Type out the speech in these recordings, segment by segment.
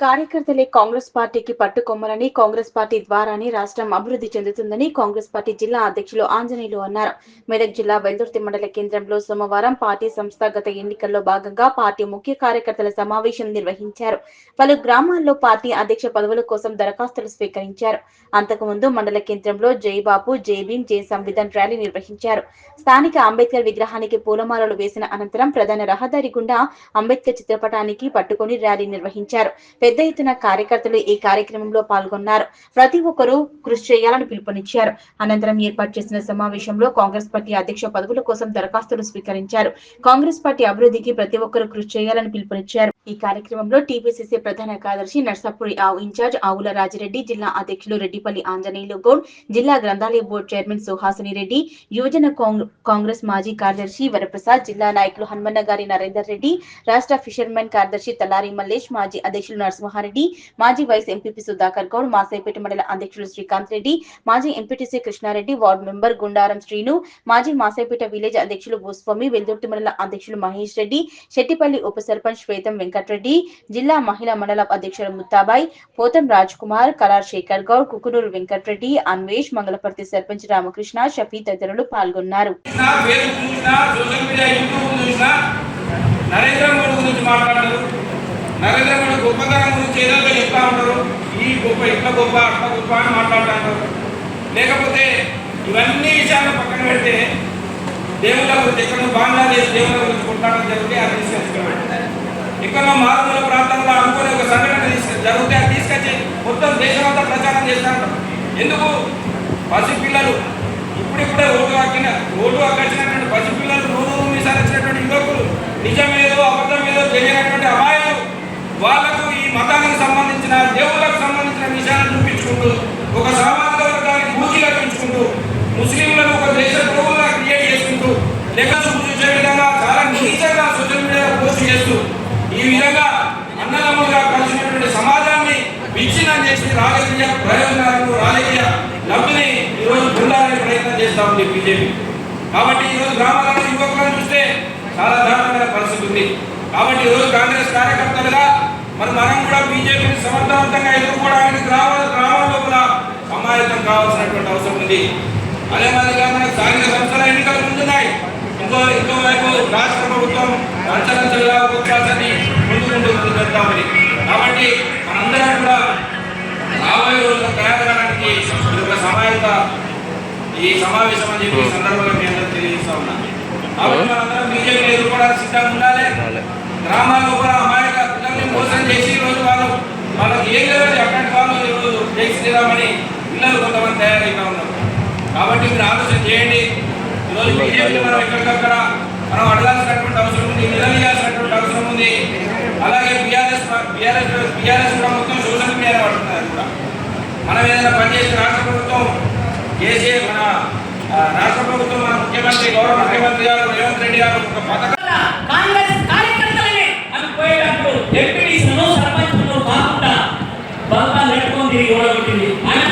కార్యకర్తలే కాంగ్రెస్ పార్టీకి పట్టుకొమ్మలని కాంగ్రెస్ పార్టీ ద్వారానే రాష్ట్రం అభివృద్ధి చెందుతుందని కాంగ్రెస్ పార్టీ జిల్లా అధ్యక్షులు ఆంజనేయులు అన్నారు. మెదక్ జిల్లా వెల్దుర్తి మండల కేంద్రంలో సోమవారం పార్టీ సంస్థాగత ఎన్నికల్లో భాగంగా పార్టీ ముఖ్య కార్యకర్తల సమావేశం నిర్వహించారు. పలు గ్రామాల్లో పార్టీ అధ్యక్ష పదవుల కోసం దరఖాస్తులు స్వీకరించారు. అంతకుముందు మండల కేంద్రంలో జయబాబు జయభీం జయ జై సంవిధాన్ ర్యాలీ నిర్వహించారు. స్థానిక అంబేద్కర్ విగ్రహానికి పూలమాలలు వేసిన అనంతరం ప్రధాన రహదారి గుండా అంబేద్కర్ చిత్రపటానికి పట్టుకొని ర్యాలీ నిర్వహించారు. పెద్ద ఎత్తున కార్యకర్తలు ఈ కార్యక్రమంలో పాల్గొన్నారు. ప్రతి ఒక్కరూ కృషి చేయాలని పిలుపునిచ్చారు. అనంతరం ఏర్పాటు చేసిన సమావేశంలో కాంగ్రెస్ పార్టీ అధ్యక్ష పదవుల కోసం దరఖాస్తులు స్వీకరించారు. కాంగ్రెస్ పార్టీ అభివృద్ధికి ప్రతి ఒక్కరూ కృషి చేయాలని పిలుపునిచ్చారు. ఈ కార్యక్రమంలో టీపీసీసీ ప్రధాన కార్యదర్శి నర్సాపురి ఆవు ఇన్ఛార్జ్ ఆవుల రాజిరెడ్డి జిల్లా అధ్యక్షులు రెడ్డిపల్లి ఆంజనేయులు గౌడ్ జిల్లా గ్రంథాలయ బోర్డు చైర్మన్ సుహాసిని రెడ్డి యువజన కాంగ్రెస్ మాజీ కార్యదర్శి వరప్రసాద్ జిల్లా నాయకులు హనుమన్న గారి నరేందర్ రెడ్డి రాష్ట్ర ఫిషర్మెన్ కార్యదర్శి తలారి మల్లేష్ మాజీ అధ్యక్షులు నరసింహారెడ్డి మాజీ వైస్ ఎంపీపీ సుధాకర్ గౌడ్ మాసైపేట మండల అధ్యక్షులు శ్రీకాంత్ రెడ్డి మాజీ MPTC Krishna Reddy ward member Gundaram Srinu మాజీ మాసైపేట విలేజ్ అధ్యక్షులు భూస్వామి వెల్దుర్తి మండల అధ్యక్షులు మహేష్ రెడ్డి శెట్టిపల్లి ఉప సర్పంచ్ శ్వేతం వెంకటరెడ్డి జిల్లా మహిళా మండల అధ్యక్షులు ముత్తాబాయ్ పోతం రాజ్ కుమార్ కలార్ శేఖర్ గౌడ్ కుకునూరు వెంకటరెడ్డి అన్వేష్ మంగళపర్తి సర్పంచ్ రామకృష్ణ షఫీ తదితరులు పాల్గొన్నారు. నరేంద్ర మోడీ గురించి మాట్లాడతారు నరేంద్ర మోడీ గొప్పతనం గురించి ఏదో చెప్తా ఉంటారు ఈ గొప్ప ఇట్లా గొప్ప అట్లా గొప్ప అని మాట్లాడుతుంటారు లేకపోతే ఇవన్నీ విషయాలను పక్కన పెడితే దేవుళ్ళ గురించి ఎక్కడ బంగ్లాదేశ్ దేవుళ్ళ గురించి కొట్లాడడం జరిగితే అది తీసుకొచ్చుకోవాలి ఇక్కడ మారుమూల ప్రాంతంలో అనుకునే ఒక సంఘటన తీసుకు అది తీసుకొచ్చి మొత్తం దేశమంతా ప్రచారం చేస్తారు ఎందుకు? పసిపిల్లలు. ఇప్పుడిప్పుడే ఓటు హక్కిన ఓటు హక్కొచ్చినటువంటి పసిపిల్లలు నూరు మీసాలు వచ్చినటువంటి యువకులు నిజమేదో ఏదో తెలియనటువంటి అమాయకులు వాళ్ళకు ఈ మతానికి సంబంధించిన దేవుడు చేసి రాజకీయ ప్రయోజనాలను రాజకీయ లబ్ధిని ఈరోజు పొందాలనే ప్రయత్నం చేస్తా ఉంది బీజేపీ కాబట్టి ఈరోజు గ్రామాలలో యువకులను చూస్తే చాలా దారుణమైన పరిస్థితి ఉంది. కాబట్టి ఈరోజు కాంగ్రెస్ కార్యకర్తలుగా మరి మనం కూడా బీజేపీని సమర్థవంతంగా ఎదుర్కోవడానికి గ్రామ గ్రామాల్లో కూడా సమాయత్తం కావాల్సినటువంటి అవసరం ఉంది. అదే మాదిరిగా మనకు స్థానిక సంస్థల ఎన్నికలు ముందున్నాయి. ఇంకో ఇంకో వైపు రాష్ట్ర ప్రభుత్వం అంచలంచలుగా ఉత్సాహాన్ని ముందుకుంటూ ముందుకు వెళ్తామని కాబట్టి మనందరం కూడా రాబోయే రోజుల్లో తయారవడానికి ఇది ఒక సమాయత ఈ సమావేశం అని చెప్పి సందర్భంగా అందరూ తెలియజేస్తా ఉన్నాను కాబట్టి మనందరం బీజేపీని ఎదుర్కోవడానికి సిద్ధంగా ఉండాలి. గ్రామాల్లో కూడా అమాయక పిల్లల్ని మోసం చేసి ఈ రోజు వాళ్ళు వాళ్ళకి ఏం లేదు అట్లాంటి వాళ్ళు ఈరోజు శ్రీరామని పిల్లలు కొంతమంది తయారైతా ఉన్నారు. కాబట్టి మీరు ఆలోచన చేయండి. ఈరోజు బీజేపీ మనం ఎక్కడికక్కడ మనం అడగాల్సినటువంటి అవసరం ఉంది నిలదీయాల్సినటువంటి అవసరం ఉంది. అలాగే బీఆర్ఎస్ బీఆర్ఎస్ బీఆర్ఎస్ కూడా మొత్తం సోషల్ మీడియా పడుతున్నారు కూడా మనం ఏదైనా రాష్ట్ర ప్రభుత్వం చేసే మన రాష్ట్ర ప్రభుత్వం మన ముఖ్యమంత్రి గౌరవ ముఖ్యమంత్రి గారు రేవంత్ రెడ్డి గారు ఒక పథకం కాంగ్రెస్ కార్యకర్తలని అవి పోయేటప్పుడు ఎంపీడీసీలను సర్పంచ్లను కాకుండా బంగాలు నెట్టుకొని తిరిగి ఓడగొట్టింది. ఆయన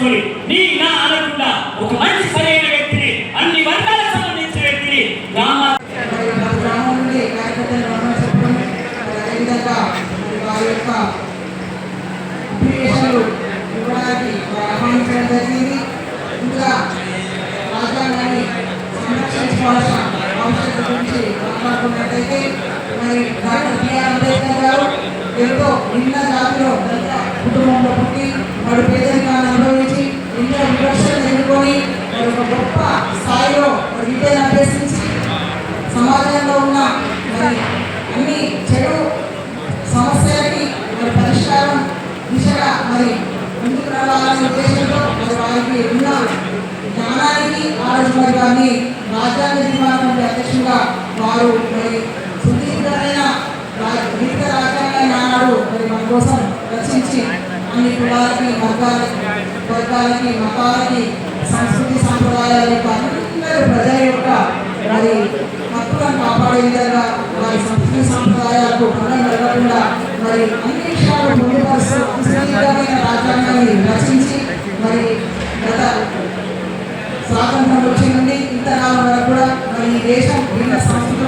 నేర్చుకొని నీ నా అనుకుంటా ఒక మంచి విద్యను అభ్యసించి సమాజంలో ఉన్న మరి అన్ని చెడు సమస్యలకి మరి పరిష్కారం దిశగా మరి ముందుకు రావాలనే ఉద్దేశంతో మరి వారికి ఉన్న జ్ఞానానికి ఆ రోజు మరి వారిని రాజ్యాంగ నిర్మాణం అధ్యక్షులుగా వారు మరి సుదీర్ఘమైన దీర్ఘ వివిధ రాజ్యాంగాన్ని ఆనాడు మరి మన కోసం రచించి అన్ని కులాలకి వర్గాలకి వర్గాలకి మతాలకి సంస్కృతి సాంప్రదాయాల యొక్క అందరి ప్రజల యొక్క మరి హక్కులను కాపాడే విధంగా వారి సంస్కృతి సాంప్రదాయాలకు భంగం కలగకుండా మరి అన్ని విషయాలు పొందుపరుస్తూ రాజ్యాంగాన్ని రచించి మరి గత స్వాతంత్రం వచ్చి నుండి ఇంతకాలం వరకు కూడా మరి దేశం భిన్న సంస్కృతి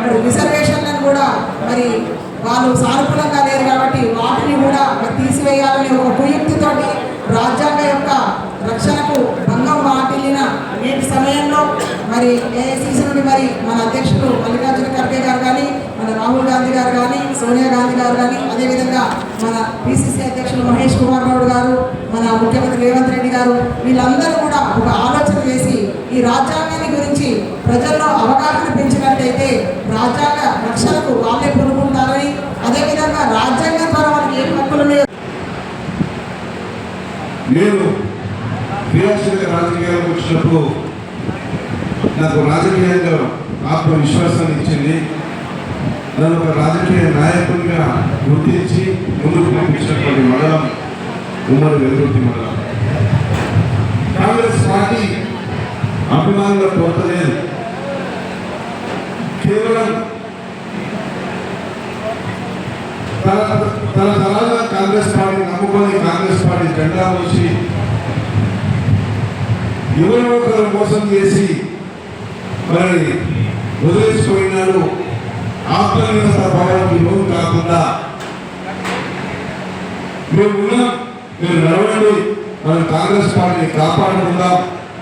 మరి రిజర్వేషన్లను కూడా మరి వాళ్ళు సానుకూలంగా లేరు కాబట్టి వాటిని కూడా మరి తీసివేయాలని ఒక కుయుక్తితోటి రాజ్యాంగ యొక్క రక్షణకు భంగం వాటిల్లిన నేటి సమయంలో మరి ఏఐసిసి నుండి మరి మన అధ్యక్షుడు మల్లికార్జున ఖర్గే గారు కానీ మన రాహుల్ గాంధీ గారు కానీ సోనియా గాంధీ గారు కానీ అదేవిధంగా మన పిసిసి అధ్యక్షులు మహేష్ కుమార్ గౌడ్ గారు మన ముఖ్యమంత్రి రేవంత్ రెడ్డి గారు వీళ్ళందరూ కూడా ఒక ఆలోచన చేసి ఈ రాజ్యాంగాన్ని గురించి ప్రజల్లో అవగాహన పెంచినట్టయితే రాజ్యాంగ రక్షణకు వాళ్ళే పురుకుంటారని అదేవిధంగా రాజ్యాంగం ద్వారా వాళ్ళకి ఏం హక్కులు ఉన్నాయో నేను క్రియాశీలక రాజకీయాలకు వచ్చినప్పుడు నాకు రాజకీయంగా ఆత్మవిశ్వాసాన్ని ఇచ్చింది. నన్ను ఒక రాజకీయ నాయకునిగా గుర్తించి ముందుకు పంపించినటువంటి మండలం ఉమ్మడి వెలుగుర్తి మండలం. కాంగ్రెస్ పార్టీ అభిమానుల కొరత లేదు. కేవలం తన తన తరాలుగా కాంగ్రెస్ పార్టీ నమ్ముకొని కాంగ్రెస్ పార్టీ జెండా వచ్చి ఎవరో ఒకరు మోసం చేసి మరి వదిలేసిపోయినాడు. ఆత్మనిర్భర భావానికి లోన్ కాకుండా మేము ఉన్నాం మీరు నడవండి మనం కాంగ్రెస్ పార్టీని కాపాడుకుందాం.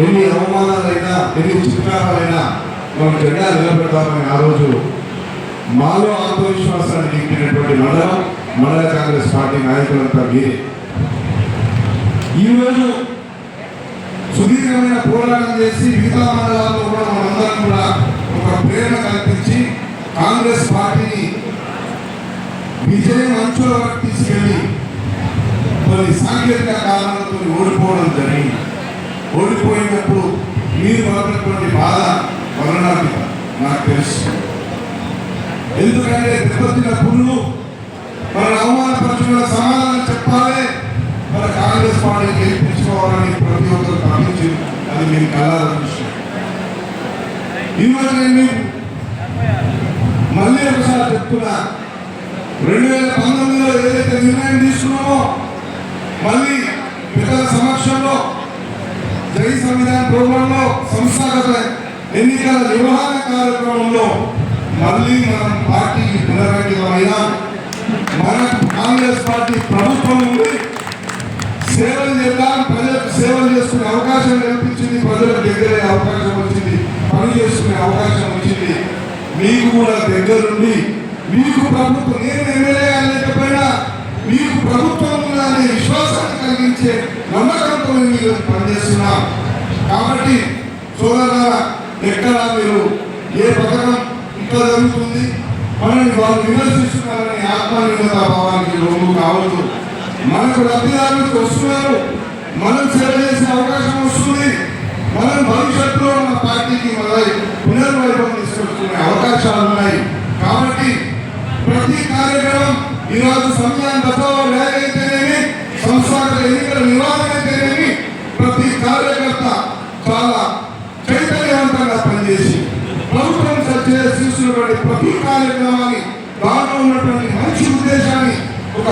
ఎన్ని అవమానాలైనా ఎన్ని చిత్రాలైనా మనం జెండా నిలబెడతామని ఆ రోజు మాలో ఆత్మవిశ్వాసాన్ని నింపినటువంటి మండలం మండల కాంగ్రెస్ పార్టీ నాయకులంతా మీరే. ఈరోజు సుదీర్ఘమైన పోరాటం చేసి మిగతా మండలాల్లో కూడా మనందరం కూడా ఒక ప్రేరణ కల్పించి కాంగ్రెస్ పార్టీని విజయం అంచుల వరకు తీసుకెళ్ళి కొన్ని సాంకేతిక కారణాలతో ఓడిపోవడం జరిగింది. ఓడిపోయినప్పుడు మీరు పడినటువంటి బాధ వర్ణాతీత నాకు తెలుసు. ఎందుకంటే దెబ్బతిన్న పుల్లు మన అవమానపరచుకున్న సమాధానం చెప్పాలి. మన కాంగ్రెస్ పార్టీని గెలిపించుకోవాలని ప్రతి ఒక్కరు తప్పించి అది మేము కళ్ళాల దృష్టి ఈరోజు నేను మళ్ళీ ఒకసారి చెప్తున్నా. రెండు వేల పంతొమ్మిదిలో ఏదైతే నిర్ణయం తీసుకున్నామో మళ్ళీ పిల్లల సమక్షంలో జై సంవిధాన ప్రోగ్రాంలో సంస్థాగత ఎన్నికల నిర్వహణ కార్యక్రమంలో మళ్ళీ మనం పార్టీకి పునరంకితమైన మన కాంగ్రెస్ పార్టీ ప్రభుత్వం ఉంది సేవలు చేద్దాం ప్రజలకు సేవలు చేసుకునే అవకాశం కల్పించింది ప్రజలకు దగ్గరే అవకాశం వచ్చింది పని చేసుకునే అవకాశం వచ్చింది. మీకు కూడా దగ్గరుండి మీకు ప్రభుత్వం నేను ఎమ్మెల్యే లేకపోయినా మీకు ప్రభుత్వం ఉందనే విశ్వాసాన్ని కలిగించే నమ్మకంతో మీరు పనిచేస్తున్నాం. కాబట్టి చూడగా ఎక్కడ మీరు ఏ పథకం ఇట్లా జరుగుతుంది? మనల్ని వాళ్ళు విమర్శిస్తున్నారని ఆత్మనిర్భత భావానికి లోను కావద్దు. మనకు లబ్ధిదారులకు వస్తున్నారు. మనం సేవ చేసే అవకాశం వస్తుంది. మనం భవిష్యత్తులో మన పార్టీకి మళ్ళీ పునర్వైభవం తీసుకొచ్చుకునే అవకాశాలు ఉన్నాయి. కాబట్టి ప్రతి కార్యక్రమం ఈరోజు సంవిధాన దశలో వేగైతేనేమి సంస్థాగత ఎన్నికల నిర్వహణ అయితేనేమి ప్రతి కార్యకర్త చాలా చైతన్యవంతంగా పనిచేసి ప్రభుత్వం చేస్తున్నటువంటి ప్రతి కార్యక్రమాన్ని ఉన్నటువంటి మంచి ఉద్దేశాన్ని ఒక